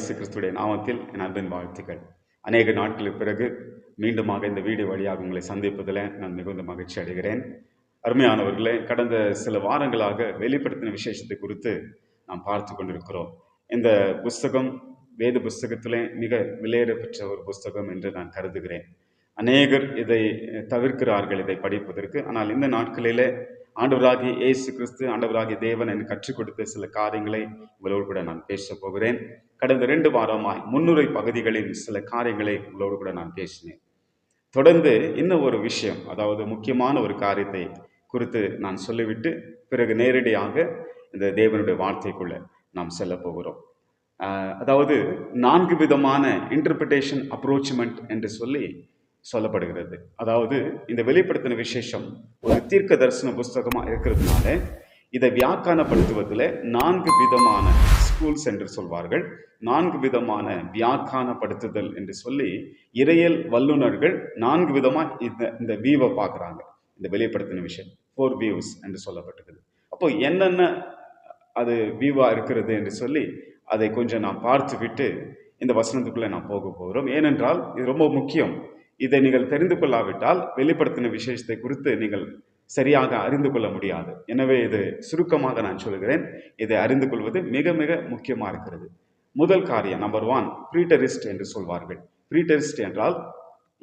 இயேசு கிறிஸ்துடைய நாமத்தில் என் அன்பின் வாழ்த்துக்கள். அநேக நாட்களுக்கு பிறகு மீண்டுமாக இந்த வீடியோ வழியாக உங்களை சந்திப்பதில் நான் மிகுந்த மகிழ்ச்சி அடைகிறேன். அருமையானவர்களே கடந்த சில வாரங்களாக வெளிப்படுத்தின விசேஷத்தை குறித்து நாம் பார்த்து கொண்டிருக்கிறோம். இந்த புஸ்தகம் வேத புஸ்தகத்திலே மிக விலையேற பெற்ற ஒரு புஸ்தகம் என்று நான் கருதுகிறேன். அநேகர் இதை தவிர்க்கிறார்கள் இதை படிப்பதற்கு. ஆனால் இந்த நாட்களிலே ஆண்டவராகிய இயேசு கிறிஸ்து ஆண்டவராகிய தேவன் எனக்கு கற்றுக் கொடுத்த சில காரியங்களை உங்களோடு கூட நான் பேசப் போகிறேன். கடந்த ரெண்டு வாரமாய் முன்னுரை பகுதிகளின் சில காரியங்களை உங்களோடு கூட நான் பேசினேன். தொடர்ந்து இன்னும் ஒரு விஷயம் அதாவது முக்கியமான ஒரு காரியத்தை குறித்து நான் சொல்லிவிட்டு பிறகு நேரடியாக இந்த தேவனுடைய வார்த்தைக்குள்ளே நாம் செல்ல போகிறோம். அதாவது நான்கு விதமான இன்டர்பிரிட்டேஷன் அப்ரோச்மெண்ட் என்று சொல்லி சொல்லப்படுகிறது. அதாவது இந்த வெளிப்படுத்தின விசேஷம் ஒரு தீர்க்க தரிசன புஸ்தகமாக இருக்கிறதுனால இதை வியாக்கானப்படுத்துவதில் நான்கு விதமான ஸ்கூல்ஸ் என்று சொல்வார்கள். நான்கு விதமான வியாக்கானப்படுத்துதல் என்று சொல்லி இறையல் வல்லுநர்கள் நான்கு விதமாக இந்த இந்த வியூவை பார்க்குறாங்க. இந்த வெளிப்படுத்தின விஷயம் ஃபோர் வியூஸ் என்று சொல்லப்பட்டிருக்குது. அப்போ என்னென்ன அது வியூவாக இருக்கிறது என்று சொல்லி அதை கொஞ்சம் நான் பார்த்து விட்டு இந்த வசனத்துக்குள்ளே நான் போக போகிறோம். ஏனென்றால் இது ரொம்ப முக்கியம். இதை நீங்கள் தெரிந்து கொள்ளாவிட்டால் வெளிப்படுத்தின விசேஷத்தை குறித்து நீங்கள் சரியாக அறிந்து கொள்ள முடியாது. எனவே இது சுருக்கமாக நான் சொல்கிறேன். இதை அறிந்து கொள்வது மிக மிக முக்கியமாக இருக்கிறது. முதல் காரியம் நம்பர் ஒன் ப்ரீட்டரிஸ்ட் என்று சொல்வார்கள். ப்ரீட்டரிஸ்ட் என்றால்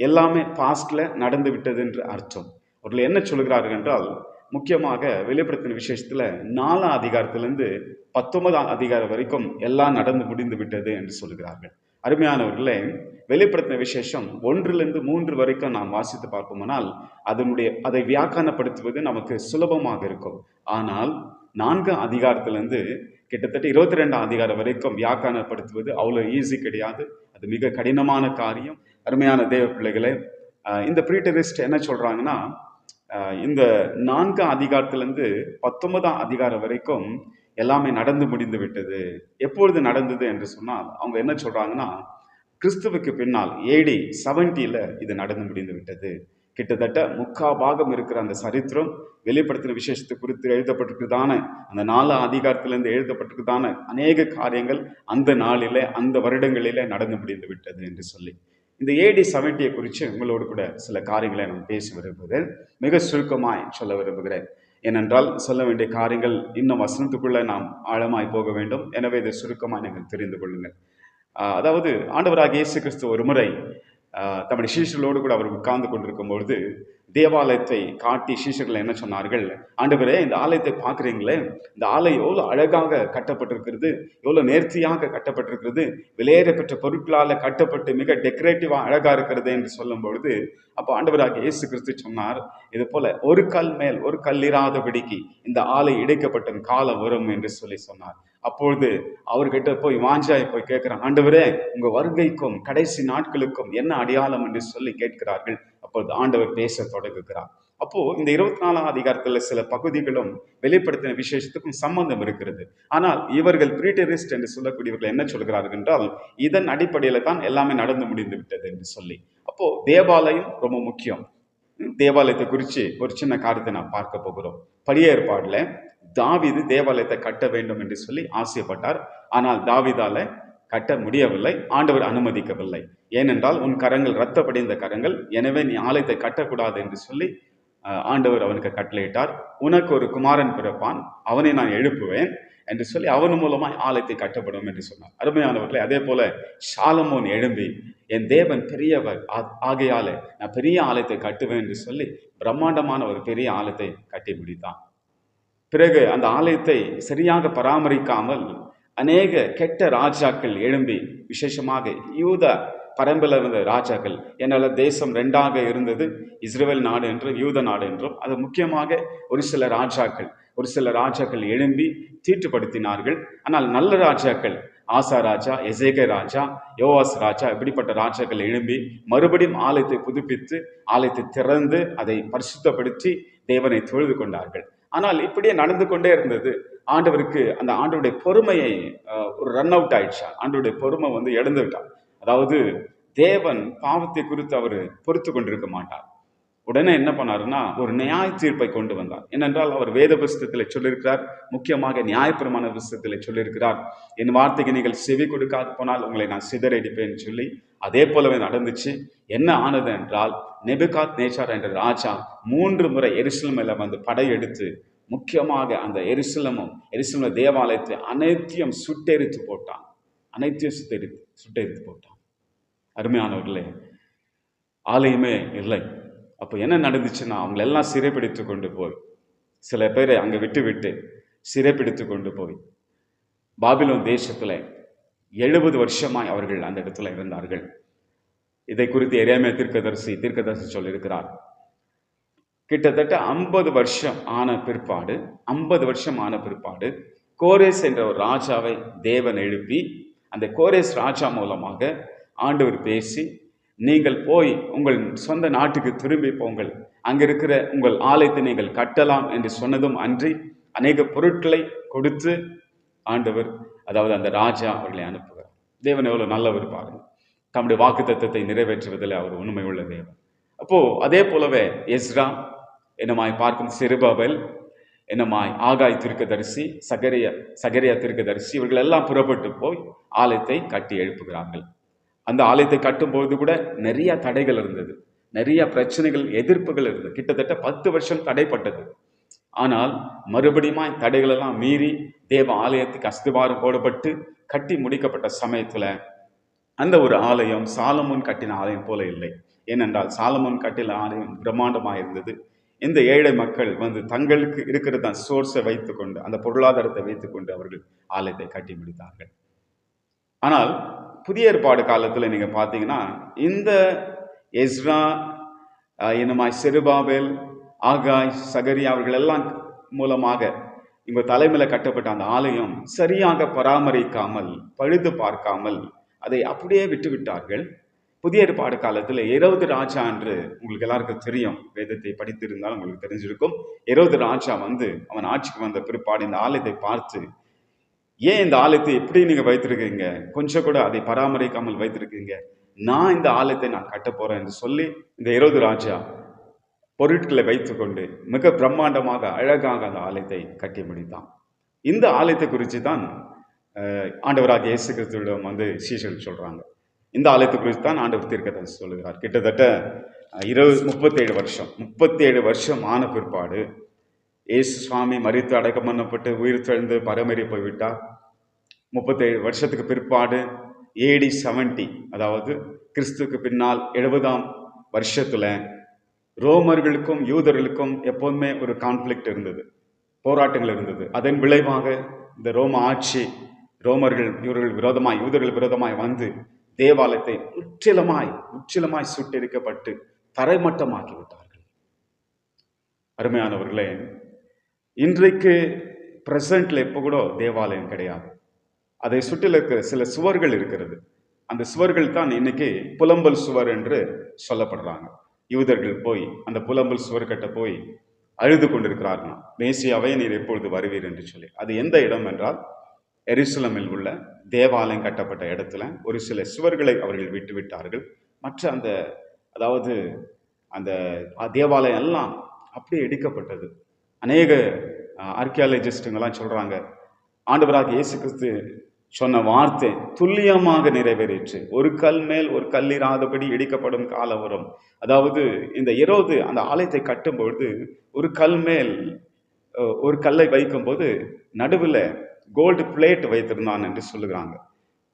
எல்லாமே பாஸ்டில் நடந்து விட்டது என்று அர்த்தம். அவர்கள் என்ன சொல்கிறார்கள் என்றால் முக்கியமாக வெளிப்படுத்தின விசேஷத்தில் நாலாம் அதிகாரத்திலிருந்து பத்தொன்பதாம் அதிகாரம் வரைக்கும் எல்லாம் நடந்து முடிந்து விட்டது என்று சொல்கிறார்கள். அருமையானவர்களே வெளிப்படுத்தின விசேஷம் ஒன்றிலிருந்து மூன்று வரைக்கும் நாம் வாசித்து பார்ப்போமானால் அதனுடைய அதை வியாக்கானப்படுத்துவது நமக்கு சுலபமாக இருக்கும். ஆனால் நான்கு அதிகாரத்திலிருந்து கிட்டத்தட்ட இருபத்தி ரெண்டாம் அதிகாரம் வரைக்கும் வியாக்கானப்படுத்துவது அவ்வளோ ஈஸி கிடையாது. அது மிக கடினமான காரியம். அருமையான தேவ பிள்ளைகளே இந்த ப்ரீட்டரிஸ்ட் என்ன சொல்கிறாங்கன்னா இந்த நான்காம் அதிகாரத்திலேருந்து பத்தொன்பதாம் அதிகாரம் வரைக்கும் எல்லாமே நடந்து முடிந்து விட்டது. எப்பொழுது நடந்தது என்று சொன்னால் அவங்க என்ன சொல்கிறாங்கன்னா கிறிஸ்துவுக்கு பின்னால் ஏடி செவன்ட்டியில் இது நடந்து முடிந்து விட்டது. கிட்டத்தட்ட முக்கா பாகம் இருக்கிற அந்த சரித்திரம் வெளிப்படுத்தின விசேஷத்தை குறித்து எழுதப்பட்டிருக்குதான அந்த நாலு அதிகாரத்திலிருந்து எழுதப்பட்டிருக்குதான அநேக காரியங்கள் அந்த நாளிலே அந்த வருடங்களிலே நடந்து முடிந்து விட்டது என்று சொல்லி. இந்த ஏடி செவன்ட்டியை குறித்து உங்களோடு கூட சில காரியங்களை நான் பேச விரும்புகிறேன். மிக சுருக்கமாய் சொல்ல விரும்புகிறேன். ஏனென்றால் சொல்ல வேண்டிய காரியங்கள் இன்னும் வசனத்துக்குள்ளே நாம் ஆழமாய் போக வேண்டும். எனவே இதை சுருக்கமாக நீங்கள் தெரிந்து கொள்ளுங்கள். அதாவது ஆண்டவராக இயேசு கிறிஸ்து ஒரு முறை தம்முடைய சீஷர்களோடு கூட அவர் உட்கார்ந்து கொண்டிருக்கும் பொழுது தேவாலயத்தை காட்டி சீஷர்கள் என்ன சொன்னார்கள்? ஆண்டவரே இந்த ஆலயத்தை பார்க்குறீங்களே. இந்த ஆலயம் எவ்வளோ அழகாக கட்டப்பட்டிருக்கிறது எவ்வளோ நேர்த்தியாக கட்டப்பட்டிருக்கிறது. விலையேற பெற்ற பொருட்களால் கட்டப்பட்டு மிக டெக்கரேட்டிவாக அழகாக இருக்கிறது என்று சொல்லும் பொழுது அப்போ ஆண்டவராக இயேசு கிறிஸ்து சொன்னார் இது போல ஒரு கல் மேல் ஒரு கல் இராதபடிக்கு இந்த ஆலை இடைக்கப்பட்ட காலம் வரும் என்று சொல்லி சொன்னார். அப்பொழுது அவர்கிட்ட போய் வாஞ்சாய் போய் கேட்கிறான் ஆண்டவரே உங்க வருகைக்கும் கடைசி நாட்களுக்கும் என்ன அடையாளம்? என்று சொல்லி கேட்கிறார்கள். அப்பொழுது ஆண்டவர் பேச தொடங்குகிறார். அப்போ இந்த இருபத்தி நாலாம் அதிகாரத்துல சில பகுதிகளும் வெளிப்படுத்தின விசேஷத்துக்கும் சம்பந்தம் இருக்கிறது. ஆனால் இவர்கள் பிரீட்டரிஸ்ட் என்று சொல்லக்கூடியவர்கள் என்ன சொல்கிறார்கள் என்றால் இதன் அடிப்படையில தான் எல்லாமே நடந்து முடிந்து விட்டது என்று சொல்லி. அப்போ தேவாலயம் ரொம்ப முக்கியம். தேவாலயத்தை குறித்து ஒரு சின்ன காரியத்தை நான் பார்க்க போகிறோம். பழைய ஏற்பாடில் தாவிது தேவாலயத்தை கட்ட வேண்டும் என்று சொல்லி ஆசைப்பட்டார். ஆனால் தாவிதால கட்ட முடியவில்லை ஆண்டவர் அனுமதிக்கவில்லை. ஏனென்றால் உன் கரங்கள் இரத்த படிந்த கரங்கள் எனவே நீ ஆலயத்தை கட்டக்கூடாது என்று சொல்லி ஆண்டவர் அவனுக்கு கட்டளையிட்டார். உனக்கு ஒரு குமாரன் பிறப்பான் அவனை நான் எழுப்புவேன் என்று சொல்லி அவன் மூலமாய் ஆலயத்தை கட்டப்படும் என்று சொன்னார். அருமையானவர்களே அதே போல சாலமோன் எழும்பி என் தேவன் பெரியவர் ஆகையாலே நான் பெரிய ஆலயத்தை கட்டுவேன் என்று சொல்லி பிரம்மாண்டமான ஒரு பெரிய ஆலயத்தை கட்டி முடித்தான். பிறகு அந்த ஆலயத்தை சரியாக பராமரிக்காமல் அநேக கெட்ட ராஜாக்கள் எழும்பி விசேஷமாக யூத பரம்பில் இருந்த ராஜாக்கள் என்னால் தேசம் ரெண்டாக இருந்தது இஸ்ரேல் நாடு என்றும் யூத நாடு என்றும் அது முக்கியமாக ஒரு சில ராஜாக்கள் ஒரு சில ராஜாக்கள் எழும்பி தீட்டுப்படுத்தினார்கள். ஆனால் நல்ல ராஜாக்கள் ஆசா ராஜா எசேக ராஜா யோவாஸ் ராஜா இப்படிப்பட்ட ராஜாக்கள் எழும்பி மறுபடியும் ஆலயத்தை புதுப்பித்து ஆலயத்தை திறந்து அதை பரிசுத்தப்படுத்தி தேவனை தொழுது கொண்டார்கள். ஆனால் இப்படியே நடந்து கொண்டே இருந்தது. ஆண்டவருக்கு அந்த ஆண்டவருடைய பொறுமையை ஒரு ரன் அவுட் ஆயிடுச்சா ஆண்டவருடைய பொறுமை வந்து இழந்து விட்டார். அதாவது தேவன் பாவத்தை குறித்து அவர் பொறுத்து கொண்டிருக்க மாட்டார். உடனே என்ன பண்ணாருன்னா ஒரு நியாய தீர்ப்பை கொண்டு வந்தார். ஏனென்றால் அவர் வேத புஸ்தத்தில் சொல்லியிருக்கிறார். முக்கியமாக நியாயப்பிரமான புஸ்தத்தில் சொல்லியிருக்கிறார். என் வார்த்தைக்கு நீங்கள் செவி கொடுக்காது போனால் உங்களை நான் சிதறடிப்பேன்னு சொல்லி அதே போலவே நடந்துச்சு. என்ன ஆனது என்றால் நெபுகாத் நேச்சார் என்ற ராஜா மூன்று முறை எருசலேமில் வந்து படையெடுத்து முக்கியமாக அந்த எருசலமும் எருசலேம் தேவாலயத்தை அனைத்தையும் சுட்டெரித்து போட்டான். அனைத்தையும் சுட்டெரித்து சுட்டெரித்து போட்டான். அருமையானவர்களே ஆலயமே இல்லை. அப்போ என்ன நடந்துச்சுன்னா அவங்கள எல்லாம் சிறைப்பிடித்து கொண்டு போய் சில பேரை அங்கே விட்டு விட்டு சிறைப்பிடித்து கொண்டு போய் பாபிலோன் தேசத்தில் எழுபது வருஷமாய் அவர்கள் அந்த இடத்துல இருந்தார்கள். இதை குறித்து எரியாமே தீர்க்கதரிசி தீர்க்கதரிசி சொல்லியிருக்கிறார். கிட்டத்தட்ட ஐம்பது வருஷம் ஆன பிற்பாடு ஐம்பது வருஷம் ஆன பிற்பாடு கோரேஸ் என்ற ஒரு ராஜாவை தேவன் எழுப்பி அந்த கோரேஸ் ராஜா மூலமாக ஆண்டவர் பேசி நீங்கள் போய் உங்கள் சொந்த நாட்டுக்கு திரும்பி போங்கள் அங்கே இருக்கிற உங்கள் ஆலயத்தை நீங்கள் கட்டலாம் என்று சொன்னதும் அன்றி அநேக பொருட்களை கொடுத்து ஆண்டவர் அதாவது அந்த ராஜா அவர்களை அனுப்புகிறார். தேவன் எவ்வளோ நல்லவர் பாருங்கள் தம்முடைய வாக்குத்தத்தத்தை நிறைவேற்றுவதில் அவர் உண்மை உள்ள தேவன். அப்போ அதே போலவே எஸ்ரா என்னமாய் பார்க்கும் சிறுபாபல் என்னமாய் ஆகாய் திருக்கதரிசி சகரிய சகரியா திருக்கதரிசி இவர்கள் எல்லாம் புறப்பட்டு போய் ஆலயத்தை கட்டி எழுப்புகிறார்கள். அந்த ஆலயத்தை கட்டும்போது கூட நிறைய தடைகள் இருந்தது. நிறைய பிரச்சனைகள் எதிர்ப்புகள் இருந்தது. கிட்டத்தட்ட பத்து வருஷம் தடைப்பட்டது. ஆனால் மறுபடியும் தடைகளெல்லாம் மீறி தேவ ஆலயத்துக்கு அஸ்திவாரம் போடப்பட்டு கட்டி முடிக்கப்பட்ட சமயத்தில் அந்த ஒரு ஆலயம் சாலமோன் கட்டின ஆலயம் போல இல்லை. ஏனென்றால் சாலமோன் கட்டின ஆலயம் பிரம்மாண்டமாக இருந்தது. இந்த ஏழை மக்கள் வந்து தங்களுக்கு இருக்கிற சோர்ஸை வைத்துக்கொண்டு அந்த பொருளாதாரத்தை வைத்துக்கொண்டு அவர்கள் ஆலயத்தை கட்டி முடித்தார்கள். ஆனால் புதிய ஏற்பாடு காலத்தில் நீங்கள் பார்த்தீங்கன்னா இந்த எஸ்ரா என்னமாய் செருபாபேல் ஆகாய் சகரியா அவர்கள் எல்லாம் மூலமாக இவங்க தலைமையில் கட்டப்பட்ட அந்த ஆலயம் சரியாக பராமரிக்காமல் பழுது பார்க்காமல் அதை அப்படியே விட்டுவிட்டார்கள் புதிய ஏற்பாடு காலத்தில் இருபது ராஜா என்று உங்களுக்கு எல்லாருக்கும் தெரியும். வேதத்தை படித்திருந்தால் உங்களுக்கு தெரிஞ்சிருக்கும். இருபது ராஜா வந்து அவன் ஆட்சிக்கு வந்த பிற்பாடு இந்த ஆலயத்தை பார்த்து ஏன் இந்த ஆலயத்தை எப்படி நீங்க வைத்திருக்கீங்க? கொஞ்சம் கூட அதை பராமரிக்காமல் வைத்திருக்கீங்க. நான் இந்த ஆலயத்தை நான் கட்ட போறேன் என்று சொல்லி இந்த இருபது ராஜா பொருட்களை வைத்துக்கொண்டு மிக பிரம்மாண்டமாக அழகாக அந்த ஆலயத்தை கட்டி முடித்தான். இந்த ஆலயத்தை குறித்து தான் ஆண்டவராக இயேசு கிறிஸ்துவிடம் வந்து சீஷர்கள் சொல்கிறாங்க இந்த ஆலயத்தை குறித்து தான் ஆண்டவர் தீர்க்கதரிசி சொல்லுகிறார். கிட்டத்தட்ட இருபது முப்பத்தேழு வருஷம் முப்பத்தேழு வருஷம் ஆன பிற்பாடு இயேசு சுவாமி மறித்து அடக்கம் பண்ணப்பட்டு உயிர் தெழுந்து பரமறி போய்விட்டார். முப்பத்தேழு வருஷத்துக்கு பிற்பாடு ஏடி செவன்டி அதாவது கிறிஸ்துக்கு பின்னால் எழுபதாம் வருஷத்தில் ரோமர்களுக்கும் யூதர்களுக்கும் எப்போதுமே ஒரு கான்ஃப்ளிக்ட் இருந்தது போராட்டங்கள் இருந்தது. அதன் விளைவாக இந்த ரோம ஆட்சி ரோமர்கள் இவர்கள் விரோதமாய் யூதர்கள் விரோதமாய் வந்து தேவாலயத்தை முற்றிலுமாய் முற்றிலுமாய் சுட்டெரிக்கப்பட்டு தரைமட்டமாக்கிவிட்டார்கள். அருமையானவர்களே இன்றைக்கு பிரசன்ட்ல இப்போ கூட தேவாலயம் கிடையாது. அதை சுற்றில இருக்கிற சில சுவர்கள் இருக்கிறது. அந்த சுவர்கள் தான் இன்னைக்கு புலம்பல் சுவர் என்று சொல்லப்படுறாங்க. யூதர்கள் போய் அந்த புலம்பல் சுவர் கட்ட போய் அழுது கொண்டிருக்கிறார்களாம். மேசியாவே நீர் எப்பொழுது வருவீர் என்று சொல்லி. அது எந்த இடம் என்றால் எருசலமில் உள்ள தேவாலயம் கட்டப்பட்ட இடத்துல ஒரு சில சுவர்களை அவர்கள் விட்டு விட்டார்கள். மற்ற அந்த அதாவது அந்த தேவாலயம் எல்லாம் அப்படியே எடுக்கப்பட்டது. அநேக ஆர்கியாலஜிஸ்டுங்கெல்லாம் சொல்கிறாங்க ஆண்டவராக இயேசு கிறிஸ்து சொன்ன வார்த்தை துல்லியமாக நிறைவேறிற்று. ஒரு கல் மேல் ஒரு கல்லிராதபடி இடிக்கப்படும் காலம் வரும் அதாவது இந்த இருபது அந்த ஆலயத்தை கட்டும் பொழுது ஒரு கல் மேல் ஒரு கல்லை வைக்கும்போது நடுவில் கோல்டு பிளேட் வைத்திருந்தான் என்று சொல்லுகிறாங்க.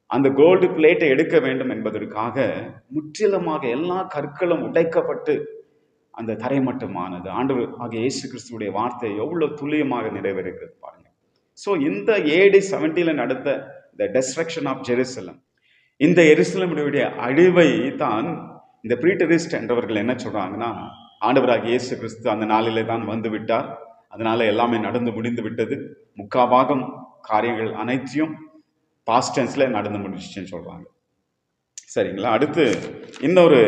அந்த கோல்டு பிளேட்டை எடுக்க வேண்டும் என்பதற்காக முற்றிலுமாக எல்லா கற்களும் உடைக்கப்பட்டு அந்த தரைமட்டமானது ஆண்டவர் ஆகிய இயேசு கிறிஸ்துடைய வார்த்தை எவ்வளவு துல்லியமாக நிறைவேறுகிறது பாருங்க. ஸோ இந்த ஏடி செவன்டியில் நடந்த த டெஸ்ட்ரக்ஷன் ஆஃப் ஜெருசலம் இந்த எருசலமுடைய அழிவை தான் இந்த ப்ரீட்டரிஸ்ட் என்றவர்கள் என்ன சொல்றாங்கன்னா ஆண்டவராக இயேசு கிறிஸ்து அந்த நாளிலே தான் வந்து விட்டார். அதனால எல்லாமே நடந்து முடிந்து விட்டது. முக்காபாகம் காரியங்கள் அனைத்தையும் பாஸ்டன்ஸ்ல நடந்து முடிச்சுன்னு சொல்கிறாங்க சரிங்களா? அடுத்து இன்னொரு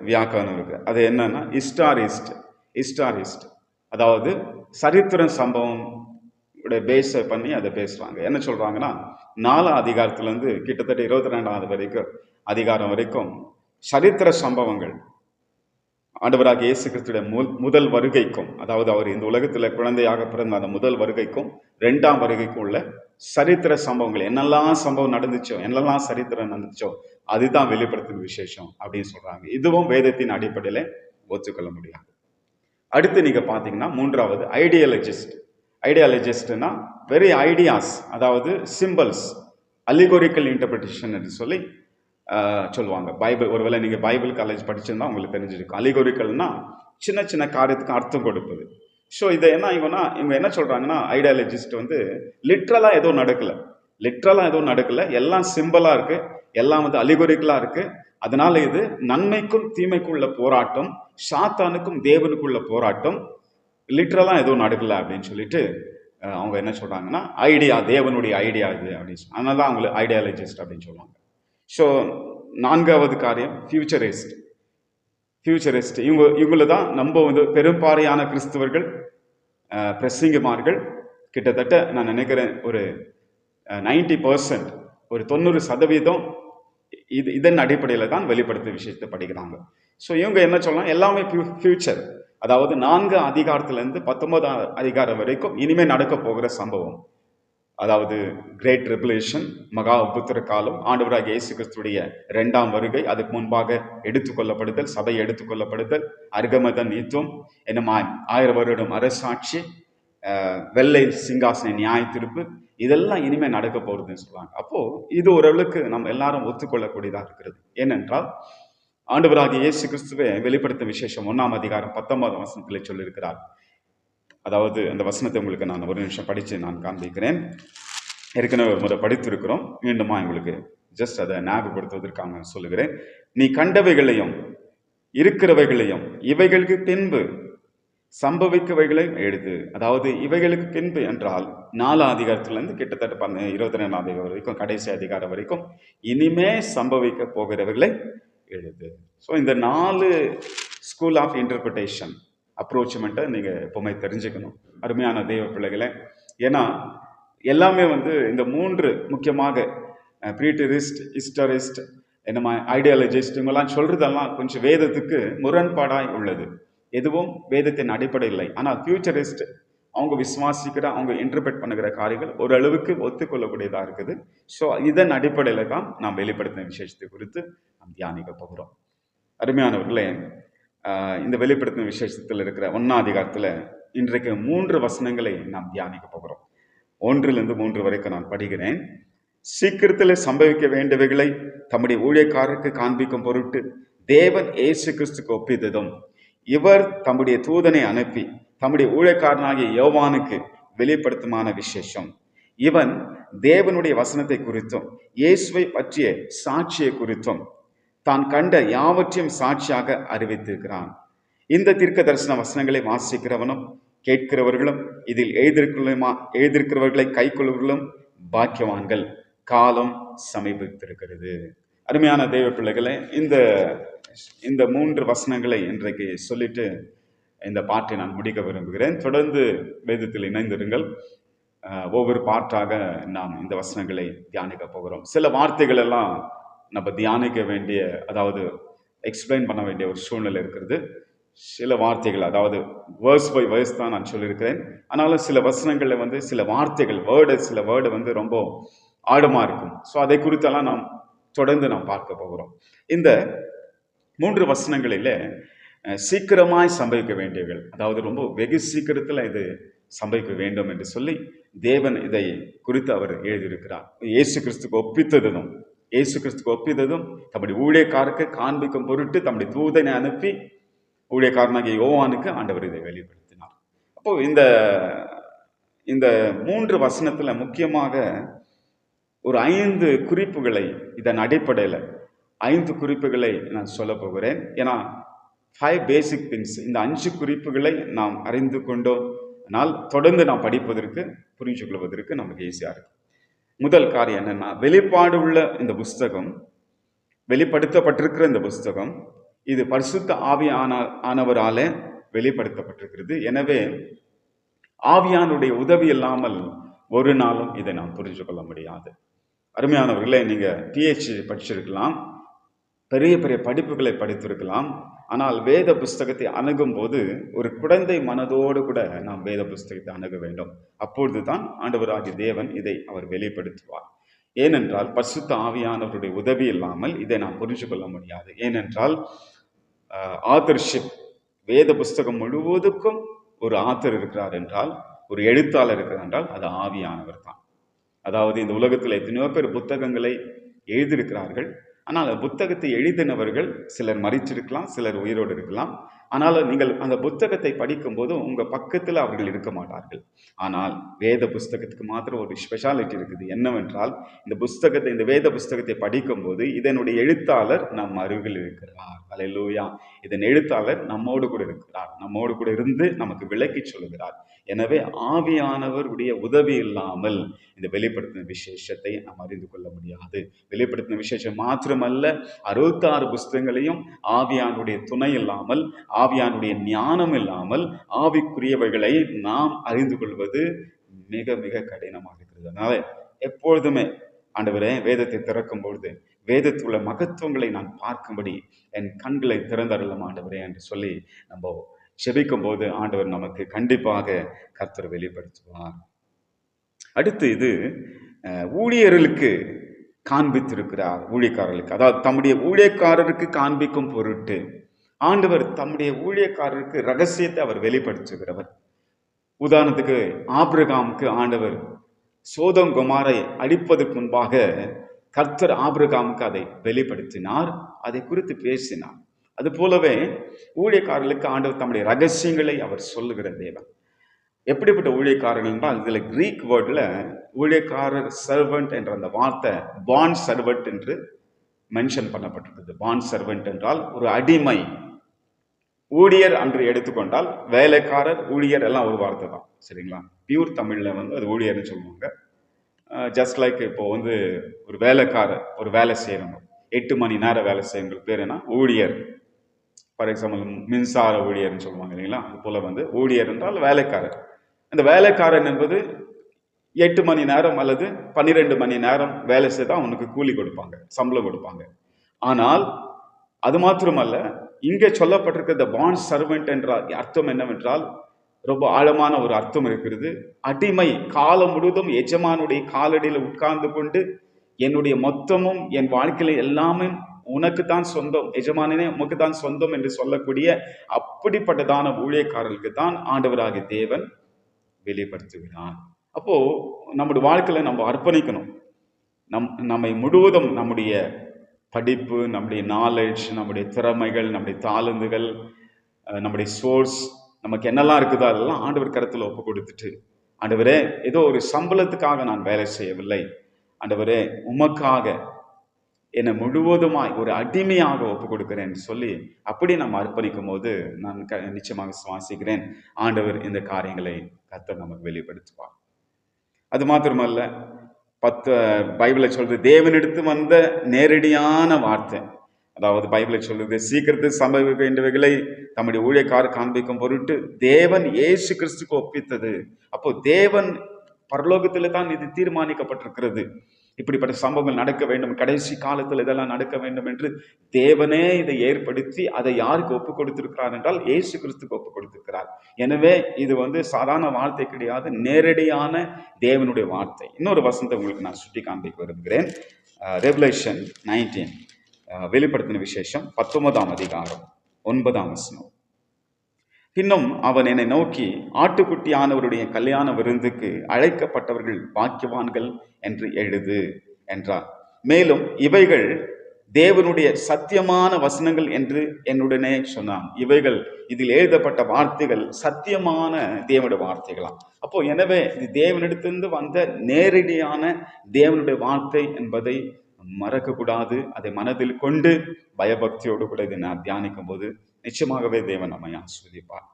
வியாக்கரணம் இருக்குது அது என்னன்னா இஸ்டாரிஸ்ட் இஸ்டாரிஸ்ட் அதாவது சரித்திர சம்பவம் பேஸை பண்ணி அதை பேசுகிறாங்க என்ன சொல்கிறாங்கன்னா நாலாம் அதிகாரத்துலேருந்து கிட்டத்தட்ட இருபத்தி ரெண்டாவது வரைக்கும் அதிகாரம் வரைக்கும் சரித்திர சம்பவங்கள் ஆண்டவராக இயேசு கிறிஸ்துடைய மு- முதல் வருகைக்கும் அதாவது அவர் இந்த உலகத்தில் குழந்தையாக பிறந்த அந்த முதல் வருகைக்கும் ரெண்டாம் வருகைக்கும் உள்ள சரித்திர சம்பவங்கள் என்னெல்லாம் சம்பவம் நடந்துச்சோ என்னெல்லாம் சரித்திரம் நடந்துச்சோ அதுதான் வெளிப்படுத்தும் விசேஷம் அப்படின்னு சொல்றாங்க. இதுவும் வேதத்தின் அடிப்படையில் ஒத்துக்கொள்ள முடியாது. அடுத்து நீங்க பாத்தீங்கன்னா மூன்றாவது ஐடியாலஜிஸ்ட் ஐடியாலஜிஸ்ட்னா வெரி ஐடியாஸ் அதாவது சிம்பிள்ஸ் அலிகோரிக்கல் இன்டர்பிரிட்டேஷன் என்று சொல்லி சொல்லுவாங்க. பைபிள் ஒருவேளை நீங்கள் பைபிள் காலேஜ் படிச்சிருந்தா உங்களுக்கு தெரிஞ்சிருக்கும். அலிகோரிக்கல்னால் சின்ன சின்ன காரியத்துக்கு அர்த்தம் கொடுப்பது. ஸோ இதை என்ன இவங்கன்னா இவங்க என்ன சொல்கிறாங்கன்னா ஐடியாலஜிஸ்ட் வந்து லிட்ரலாக எதுவும் நடக்கலை. லிட்ரலாக எதுவும் நடக்கல. எல்லாம் சிம்பிளாக இருக்குது எல்லாம் வந்து அலிகோரிக்கலாக இருக்குது அதனால இது நன்மைக்கும் தீமைக்கும் உள்ள போராட்டம் சாத்தானுக்கும் தேவனுக்குள்ள போராட்டம். லிட்ரலாக எதுவும் நடக்கல அப்படின்னு சொல்லிட்டு அவங்க என்ன சொல்கிறாங்கன்னா ஐடியா தேவனுடைய ஐடியா இது அப்படின்னு அதனால தான் அவங்களுக்கு ஐடியாலஜிஸ்ட் அப்படின்னு சொல்லுவாங்க. ஸோ நான்காவது காரியம் ஃபியூச்சரிஸ்ட் ஃபியூச்சரிஸ்ட் இவங்க இவங்கள தான் நம்ம வந்து பெரும்பாறையான கிறிஸ்தவர்கள் பிரசிங்கமார்கள் கிட்டத்தட்ட நான் நினைக்கிறேன் ஒரு நைன்டி பர்சன்ட் ஒரு தொண்ணூறு சதவீதம் இது இதன் அடிப்படையில் தான் வெளிப்படுத்த விஷயத்தை படிக்கிறாங்க. ஸோ இவங்க என்ன சொல்லலாம்? எல்லாமே ஃபியூச்சர் அதாவது நான்கு அதிகாரத்திலேருந்து பத்தொன்பதாம் அதிகாரம் வரைக்கும் இனிமேல் நடக்க போகிற சம்பவம். அதாவது கிரேட் ரெபுலேஷன் மகா உபுத்திர காலம் ஆண்டவராக இயேசு கிறிஸ்துடைய ரெண்டாம் வருகை அதுக்கு முன்பாக எடுத்துக்கொள்ளப்படுதல் சபை எடுத்துக்கொள்ளப்படுதல் அர்கமத நீத்துவம் என்னமா ஆயிரம் வருடம் அரசாட்சி வெள்ளை சிங்காசன நியாய திருப்பு இதெல்லாம் இனிமேல் நடக்க போகிறதுன்னு சொல்லுவாங்க அப்போது இது ஓரளவுக்கு நம்ம எல்லாரும் ஒத்துக்கொள்ளக்கூடியதாக இருக்கிறது. ஏனென்றால் ஆண்டவராக இயேசு கிறிஸ்துவை வெளிப்படுத்தும் விசேஷம் ஒன்றாம் அதிகாரம் பத்தொன்பதாம் வசனத்தில் சொல்லியிருக்கிறார். அதாவது அந்த வசனத்தை உங்களுக்கு நான் ஒரு நிமிஷம் படித்து நான் காண்பிக்கிறேன். ஏற்கனவே ஒரு முறை படித்திருக்கிறோம். மீண்டுமா உங்களுக்கு ஜஸ்ட் அதை ஞாபகப்படுத்துவதற்காக சொல்லுகிறேன். நீ கண்டவைகளையும் இருக்கிறவைகளையும் இவைகளுக்கு பின்பு சம்பவிக்கவைகளையும் எழுது அதாவது இவைகளுக்கு பின்பு என்றால் நாலு அதிகாரத்திலிருந்து கிட்டத்தட்ட பண்ண இருபத்தி ரெண்டாம் அதிகாரம் வரைக்கும் கடைசி அதிகாரம் வரைக்கும் இனிமே சம்பவிக்க போகிறவர்களை எழுது ஸோ இந்த நாலு ஸ்கூல் ஆஃப் இன்டர்பிரிட்டேஷன் அப்ரோச்மெண்ட்டை நீங்கள் எப்போவுமே தெரிஞ்சுக்கணும். அருமையான தெய்வ பிள்ளைகளை ஏன்னா எல்லாமே வந்து இந்த மூன்று முக்கியமாக ப்ரீட்டரிஸ்ட் ஹிஸ்டரிஸ்ட் என்னமா ஐடியாலஜிஸ்ட் இவங்கெல்லாம் சொல்கிறதெல்லாம் கொஞ்சம் வேதத்துக்கு முரண்பாடாய் உள்ளது. எதுவும் வேதத்தின் அடிப்படை இல்லை. ஆனால் ஃபியூச்சரிஸ்ட் அவங்க விசுவாசிக்கிற அவங்க இன்டர்பிரட் பண்ணுகிற காரியங்கள் ஓரளவுக்கு ஒத்துக்கொள்ளக்கூடியதாக இருக்குது. ஸோ இதன் அடிப்படையில் தான் நாம் வெளிப்படுத்தின விசேஷத்தை குறித்து நாம் தியானிக்க போகிறோம். அருமையானவர்களே இந்த வெளிப்படுத்தின விசேஷத்தில் இருக்கிற ஒன்னாதிகாரத்தில் இன்றைக்கு மூன்று வசனங்களை நாம் தியானிக்க போகிறோம். ஒன்றிலிருந்து மூன்று வரைக்கும் நான் படிக்கிறேன். சீக்கிரத்தில் சம்பவிக்க வேண்டியவைகளை தம்முடைய ஊழியக்காரருக்கு காண்பிக்கும் பொருட்டு தேவன் ஏசு கிறிஸ்துக்கு ஒப்பித்ததும் இவர் தம்முடைய தூதனை அனுப்பி தம்முடைய ஊழியக்காரனாகிய யோவானுக்கு வெளிப்படுத்துமான விசேஷம். இவன் தேவனுடைய வசனத்தை குறித்தும் இயேசுவை பற்றிய சாட்சியை குறித்தும் தான் கண்ட யாவற்றையும் சாட்சியாக அறிவித்திருக்கிறான். இந்த தீர்க்க தரிசன வசனங்களை வாசிக்கிறவனும் கேட்கிறவர்களும் இதில் எழுதியிருக்கிறவர்களுமா எழுதியிருக்கிறவர்களை கைக்கொள்வர்களும் பாக்கியவான்கள். காலம் சமீபித்திருக்கிறது. அருமையான தெய்வ பிள்ளைகளை இந்த இந்த மூன்று வசனங்களை இன்றைக்கு சொல்லிட்டு இந்த பாட்டை நான் முடிக்க விரும்புகிறேன். தொடர்ந்து வேதத்தில் இணைந்திருங்கள். ஒவ்வொரு பாட்டாக நாம் இந்த வசனங்களை தியானிக்க போகிறோம். சில வார்த்தைகள் எல்லாம் நம்ம தியானிக்க வேண்டிய அதாவது எக்ஸ்பிளைன் பண்ண வேண்டிய ஒரு சூழ்நிலை இருக்கிறது. சில வார்த்தைகள் அதாவது வேர்ஸ் பை வேர்ஸ் தான் நான் சொல்லியிருக்கிறேன். ஆனாலும் சில வசனங்களில் வந்து சில வார்த்தைகள் வேர்டு சில வேர்டு வந்து ரொம்ப ஆழமாக இருக்கும். ஸோ அதை குறித்தெல்லாம் நாம் தொடர்ந்து நாம் பார்க்க போகிறோம். இந்த மூன்று வசனங்களில் சீக்கிரமாய் சம்பவிக்க வேண்டியவர்கள் அதாவது ரொம்ப வெகு சீக்கிரத்தில் இது சம்பவிக்க வேண்டும் என்று சொல்லி தேவன் இதை குறித்து அவர் எழுதியிருக்கிறார். இயேசு கிறிஸ்துக்கு ஒப்பித்ததும் இயேசு கிறிஸ்துக்கு ஒப்பித்ததும் தம்முடைய ஊழியக்காருக்கு காண்பிக்கும் பொருட்டு தம்முடைய தூதனை அனுப்பி ஊழியக்காரனாகிய யோவானுக்கு ஆண்டவர் இதை வெளிப்படுத்தினார். அப்போ இந்த இந்த மூன்று வசனத்தில் முக்கியமாக ஒரு ஐந்து குறிப்புகளை இதன் அடிப்படையில் ஐந்து குறிப்புகளை நான் சொல்ல போகிறேன். ஏன்னா ஃபைவ் பேசிக் திங்ஸ் இந்த அஞ்சு குறிப்புகளை நாம் அறிந்து கொண்டோம். ஆனால் தொடர்ந்து நாம் படிப்பதற்கு புரிஞ்சு கொள்வதற்கு நமக்கு ஈஸியாக இருக்கும். முதல் காரியம் என்னன்னா வெளிப்பாடு உள்ள இந்த புஸ்தகம் வெளிப்படுத்தப்பட்டிருக்கிற இந்த புஸ்தகம் இது பரிசுத்த ஆவியான ஆனவரால வெளிப்படுத்தப்பட்டிருக்கிறது. எனவே ஆவியானுடைய உதவி இல்லாமல் ஒரு நாளும் இதை நாம் புரிஞ்சு கொள்ள முடியாது. அருமையானவர்களே நீங்கள் பிஹெச்டி படிச்சிருக்கலாம். பெரிய பெரிய படிப்புகளை படித்திருக்கலாம். ஆனால் வேத புஸ்தகத்தை அணுகும் போது ஒரு குழந்தை மனதோடு கூட நாம் வேத புஸ்தகத்தை அணுக வேண்டும். அப்பொழுது தான் ஆண்டவராகிய தேவன் இதை அவர் வெளிப்படுத்துவார். ஏனென்றால் பசுத்த ஆவியானவருடைய உதவி இல்லாமல் இதை நாம் புரிஞ்சு கொள்ள முடியாது. ஏனென்றால் ஆதர்ஷிப் வேத புஸ்தகம் முழுவதுக்கும் ஒரு ஆத்தர் இருக்கிறார் என்றால் ஒரு எழுத்தாளர் இருக்கிறார் என்றால் அது ஆவியானவர் தான். அதாவது இந்த உலகத்தில் எத்தனையோ பேர் புத்தகங்களை எழுதியிருக்கிறார்கள். ஆனால் அந்த புத்தகத்தை எழுதினவர்கள் சிலர் மறிச்சிருக்கலாம் சிலர் உயிரோடு இருக்கலாம். ஆனால் நீங்கள் அந்த புத்தகத்தை படிக்கும்போது உங்கள் பக்கத்தில் அவர்கள் இருக்க மாட்டார்கள். ஆனால் வேத புஸ்தகத்துக்கு மாத்திரம் ஒரு ஸ்பெஷாலிட்டி இருக்குது. என்னவென்றால் இந்த புஸ்தகத்தை இந்த வேத புஸ்தகத்தை படிக்கும்போது இதனுடைய எழுத்தாளர் நம் அருகில் இருக்கிறார். அலையிலூயா இதன் எழுத்தாளர் நம்மோடு கூட இருக்கிறார். நம்மோடு கூட இருந்து நமக்கு விளக்கி சொல்லுகிறார் எனவே ஆவியானவருடைய உதவி இல்லாமல் இந்த வெளிப்படுத்தின விசேஷத்தை நாம் அறிந்து கொள்ள முடியாது. வெளிப்படுத்தின விசேஷம் மாத்திரமல்ல அறுபத்தாறு புஸ்தகங்களையும் ஆவியானுடைய துணை இல்லாமல் ஆவியானுடைய ஞானம் இல்லாமல் ஆவிக்குரியவைகளை நாம் அறிந்து கொள்வது மிக மிக கடினமாக இருக்கிறது. அதனால எப்பொழுதுமே ஆண்டவரே வேதத்தை திறக்கும் பொழுது வேதத்தில் உள்ள மகத்துவங்களை நான் பார்க்கும்படி என் கண்களை திறந்தரலாம் ஆண்டவரே என்று சொல்லி நம்ம செபிக்கும் போது ஆண்டவர் நமக்கு கண்டிப்பாக கர்த்தர் வெளிப்படுத்துவார். அடுத்து இது ஊழியர்களுக்கு காண்பித்திருக்கிறார் ஊழியக்காரர்களுக்கு. அதாவது தம்முடைய ஊழியக்காரருக்கு காண்பிக்கும் பொருட்டு ஆண்டவர் தம்முடைய ஊழியக்காரருக்கு ரகசியத்தை அவர் வெளிப்படுத்துகிறவர். உதாரணத்துக்கு ஆபிரகாமுக்கு ஆண்டவர் சோதம் குமாரை அடிப்பதற்கு முன்பாக கர்த்தர் ஆபிரகாமுக்கு அதை வெளிப்படுத்தினார் அதை குறித்து பேசினார். அது போலவே ஊழியக்காரர்களுக்கு ஆண்டவர் தம்முடைய ரகசியங்களை அவர் சொல்லுகிற தேவன். எப்படிப்பட்ட ஊழியக்காரர்கள் என்றால் இதில் கிரீக் வேர்டில் ஊழியக்காரர் சர்வெண்ட் என்ற அந்த வார்த்தை பாண்ட் சர்வெண்ட் என்று மென்ஷன் பண்ணப்பட்டிருக்குது. பாண்ட் சர்வெண்ட் என்றால் ஒரு அடிமை ஊழியர் அன்று எடுத்துக்கொண்டால் வேலைக்காரர் ஊழியர் எல்லாம் ஒரு வார்த்தை தான். சரிங்களா? பியூர் தமிழில் வந்து அது ஊழியர்னு சொல்லுவாங்க. ஜஸ்ட் லைக் இப்போ வந்து ஒரு வேலைக்காரர் ஒரு வேலை செய்கிறவங்க எட்டு மணி நேரம் வேலை செய்யறவங்களுக்கு பேர் என்ன? ஊழியர். ஃபார் எக்ஸாம்பிள் மின்சார ஊழியர்னு சொல்லுவாங்க இல்லைங்களா? அது போல் வந்து ஊழியர் என்றால் வேலைக்காரர். அந்த வேலைக்காரன் என்பது எட்டு மணி நேரம் அல்லது பன்னிரெண்டு மணி நேரம் வேலை செய்தால் அவனுக்கு கூலி கொடுப்பாங்க சம்பளம் கொடுப்பாங்க. ஆனால் அது மாத்திரமல்ல இங்கே சொல்லப்பட்டிருக்கிற இந்த பாண்ட் சர்வெண்ட் என்ற அர்த்தம் என்னவென்றால் ரொம்ப ஆழமான ஒரு அர்த்தம் இருக்கிறது. அடிமை காலம் முழுவதும் எஜமானுடைய காலடியில் உட்கார்ந்து கொண்டு என்னுடைய மொத்தமும் என் வாழ்க்கையில எல்லாமே உனக்கு தான் சொந்தம் எஜமானனே உனக்கு தான் சொந்தம் என்று சொல்லக்கூடிய அப்படிப்பட்டதான ஊழியக்காரர்களுக்கு தான் ஆண்டவராகிய தேவன் வெளிப்படுத்துகிறார். அப்போ நம்முடைய வாழ்க்கையில நம்ம அர்ப்பணிக்கணும். நம் நம்மை முழுவதும் நம்முடைய படிப்பு நம்முடைய நாலேஜ் நம்முடைய திறமைகள் நம்முடைய தாளந்துகள் நம்முடைய சோர்ஸ் நமக்கு என்னெல்லாம் இருக்குதோ அதெல்லாம் ஆண்டவர் கருத்தில் ஒப்பு கொடுத்துட்டு ஆண்டவரே ஏதோ ஒரு சம்பளத்துக்காக நான் வேலை செய்யவில்லை. ஆண்டவரே உமக்காக என்னை முழுவதுமாய் ஒரு அடிமையாக ஒப்பு கொடுக்கிறேன் சொல்லி அப்படி நம்ம அர்ப்பணிக்கும் போது நான் க நிச்சயமாக சுவாசிக்கிறேன். ஆண்டவர் இந்த காரியங்களை கர்த்தர் நமக்கு வெளிப்படுத்துவார். அது மாத்திரமல்ல பத்து பைபிளை சொல்றது தேவனிடத்து வந்த நேரடியான வார்த்தை. அதாவது பைபிளை சொல்லுது சீக்கிரத்தில் சம்பவிக்க வேண்டியவைகளை தம்முடைய ஊழியக்கார காண்பிக்கும் பொருட்டு தேவன் ஏசு கிறிஸ்துக்கு ஒப்பித்தது. அப்போ தேவன் பரலோகத்தில் தான் இது தீர்மானிக்கப்பட்டிருக்கிறது. இப்படிப்பட்ட சம்பவங்கள் நடக்க வேண்டும். கடைசி காலத்தில் இதெல்லாம் நடக்க வேண்டும் என்று தேவனே இதை ஏற்படுத்தி அதை யாருக்கு ஒப்பு கொடுத்திருக்கிறார் என்றால் இயேசு கிறிஸ்துக்கு ஒப்பு கொடுத்திருக்கிறார். எனவே இது வந்து சாதாரண வார்த்தை கிடையாது நேரடியான தேவனுடைய வார்த்தை. இன்னொரு வசனத்தை உங்களுக்கு நான் சுட்டி காண்பிக்க விரும்புகிறேன் ரெவலேஷன் நைன்டீன் வெளிப்படுத்தின விசேஷம் பத்தொன்பதாம் அதிகாரம் ஒன்பதாம் வசனம். பின்னும் அவன் என்னை நோக்கி ஆட்டுக்குட்டியானவருடைய கல்யாண விருந்துக்கு அழைக்கப்பட்டவர்கள் பாக்கியவான்கள் என்று எழுது என்றார். மேலும் இவைகள் தேவனுடைய சத்தியமான வசனங்கள் என்று என்னுடனே சொன்னான். இவைகள் இதில் எழுதப்பட்ட வார்த்தைகள் சத்தியமான தேவனுடைய வார்த்தைகளாம். அப்போ எனவே இது தேவனிடத்திலிருந்து வந்த நேரடியான தேவனுடைய வார்த்தை என்பதை மறக்கக்கூடாது. அதை மனதில் கொண்டு பயபக்தியோடு கூட இதை நான் தியானிக்கும் போது நிச்சயமாகவே தேவன் நம்மை ஆஸ்வதிப்பார்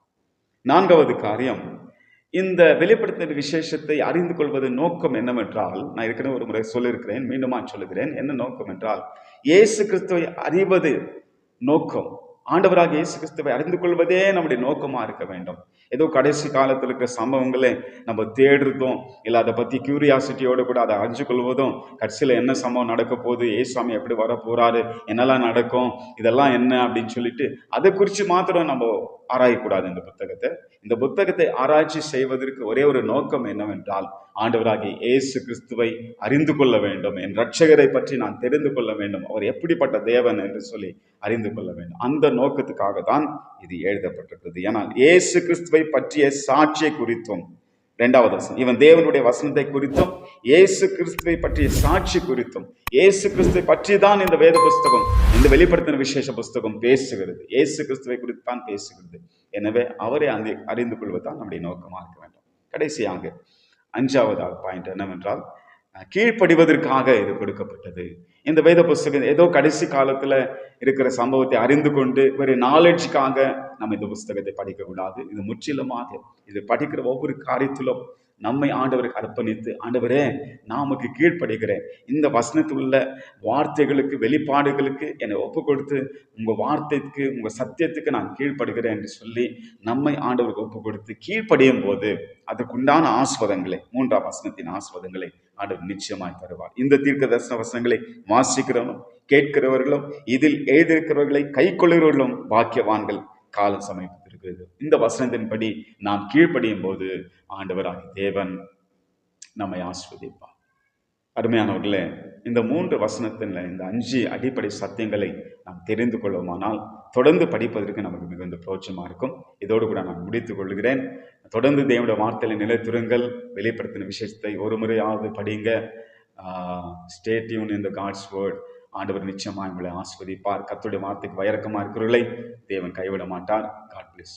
நான்காவது காரியம் இந்த வெளிப்படுத்தின விசேஷத்தை அறிந்து கொள்வது நோக்கம் என்னவென்றால் நான் ஏற்கனவே ஒரு முறை சொல்லியிருக்கிறேன் மீண்டுமா சொல்லுகிறேன் என்ன நோக்கம் என்றால் இயேசு கிறிஸ்துவை அறிவது நோக்கம். ஆண்டவராக இயேசு கிறிஸ்துவை அறிந்து கொள்வதே நம்முடைய நோக்கமாக இருக்க வேண்டும். ஏதோ கடைசி காலத்தில் இருக்கிற சம்பவங்களை நம்ம தேடுறதும் இல்லை அதை பற்றி கியூரியாசிட்டியோடு கூட அதை அறிஞ்சு கொள்வதும் கடைசியில் என்ன சம்பவம் நடக்க போகுது ஏசுவாமி எப்படி வர போறாரு என்னெல்லாம் நடக்கும் இதெல்லாம் என்ன அப்படின்னு சொல்லிட்டு அதை குறித்து மாத்திரம் நம்ம ஆராயக்கூடாது இந்த புத்தகத்தை. இந்த புத்தகத்தை ஆராய்ச்சி செய்வதற்கு ஒரே ஒரு நோக்கம் என்னவென்றால் ஆண்டவராகிய இயேசு கிறிஸ்துவை அறிந்து கொள்ள வேண்டும் என் ரட்சகரை பற்றி நான் தெரிந்து கொள்ள வேண்டும் அவர் எப்படிப்பட்ட தேவன் என்று சொல்லி அறிந்து கொள்ள வேண்டும். அந்த நோக்கத்துக்காக தான் இது எழுதப்பட்டிருக்கிறது. ஏனால் இயேசு கிறிஸ்துவை பற்றிய சாட்சியை குறித்தும் இரண்டாவது வசனம் இவன் தேவனுடைய வசனத்தை குறித்தும் இயேசு கிறிஸ்துவை பற்றிய சாட்சி குறித்தும் இயேசு கிறிஸ்துவை பற்றி தான் இந்த வேத புஸ்தகம் இந்த வெளிப்படுத்தின விசேஷ புஸ்தகம் பேசுகிறது. இயேசு கிறிஸ்துவை குறித்து தான் பேசுகிறது. எனவே அவரை அந்த அறிந்து கொள்வதுதான் நம்முடைய நோக்கமாக இருக்க வேண்டும். கடைசியாக அஞ்சாவது பாயிண்ட் என்னவென்றால் கீழ்ப்படிவதற்காக இது கொடுக்கப்பட்டது. இந்த வேத புஸ்தகம் ஏதோ கடைசி காலத்துல இருக்கிற சம்பவத்தை அறிந்து கொண்டு ஒரு நாலேஜ்க்காக நம்ம இந்த புஸ்தகத்தை படிக்கக்கூடாது. இது முற்றிலுமாக இது படிக்கிற ஒவ்வொரு காரியத்திலும் நம்மை ஆண்டவருக்கு அர்ப்பணித்து ஆண்டவரே நாமக்கு கீழ்ப்படுகிறேன். இந்த வசனத்துள்ள வார்த்தைகளுக்கு வெளிப்பாடுகளுக்கு என்னை ஒப்பு கொடுத்து உங்கள் வார்த்தைக்கு உங்கள் சத்தியத்துக்கு நான் கீழ்ப்படுகிறேன் என்று சொல்லி நம்மை ஆண்டவருக்கு ஒப்பு கொடுத்து கீழ்ப்படியும் போது அதற்குண்டான ஆஸ்வதங்களை மூன்றாம் வசனத்தின் ஆஸ்வதங்களை ஆண்டவர் நிச்சயமாய் தருவார். இந்த தீர்க்க தரிசன வசனங்களை வாசிக்கிறவனும் கேட்கிறவர்களும் இதில் எழுதியிருக்கிறவர்களை கை கொள்கிறவர்களும் பாக்கியவான்கள். காலம் சமீபத்திருக்கிறது இந்த வசனத்தின்படி நாம் கீழ்ப்படியும் போது ஆண்டவராகிய தேவன் நம்மை ஆஸ்வதிப்பார் அருமையானவர்களே இந்த மூன்று வசனத்தில் இந்த அஞ்சு அடிப்படை சத்தியங்களை நாம் தெரிந்து கொள்வோமானால் தொடர்ந்து படிப்பதற்கு நமக்கு மிகுந்த பிரோச்சமாக இருக்கும். இதோடு கூட நான் முடித்துக் கொள்கிறேன். தொடர்ந்து தேவனுடைய வார்த்தையில நிலைத்திருங்கள். வெளிப்படுத்தின விஷயத்தை ஒரு முறையாவது படிங்க. ஸ்டேட்யூன் இந்த காட்ஸ் வேர்ட் ஆண்டவர் நிச்சயமாக உங்களை ஆஸ்வதிப்பார். கத்துடைய வார்த்தைக்கு வயரக்கமாக இருக்கிறவர்களை தேவன் கைவிட மாட்டார் காட் பிளஸ்